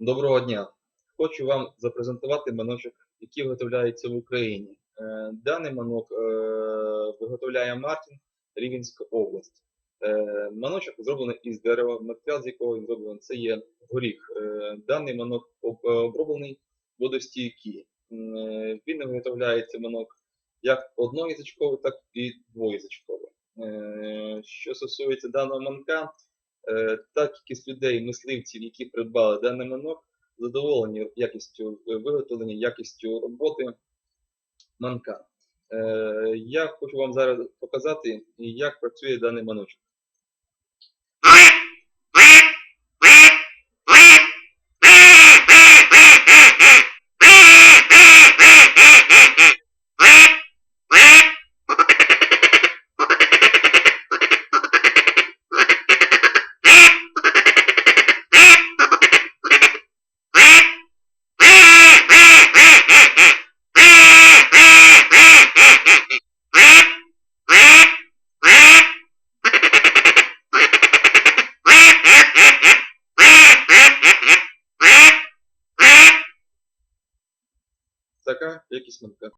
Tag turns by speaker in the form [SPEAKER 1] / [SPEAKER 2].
[SPEAKER 1] Доброго дня! Хочу вам запрезентувати маночок, який виготовляється в Україні. Е, Даний манок е, виготовляє Мартін, Рівненська область. Е, Маночок зроблений із дерева, матеріал з якого він зроблений це є горіх. Даний манок оброблений водостійкий. Він виготовляється манок як одноязичковий, так і двоязичковий. Що стосується даного манка, та кількість людей, мисливців, які придбали даний манок, задоволені якістю е, виготовлення, якістю роботи манка. Е, Я хочу вам зараз показати, як працює даний маночок. Така якість манка.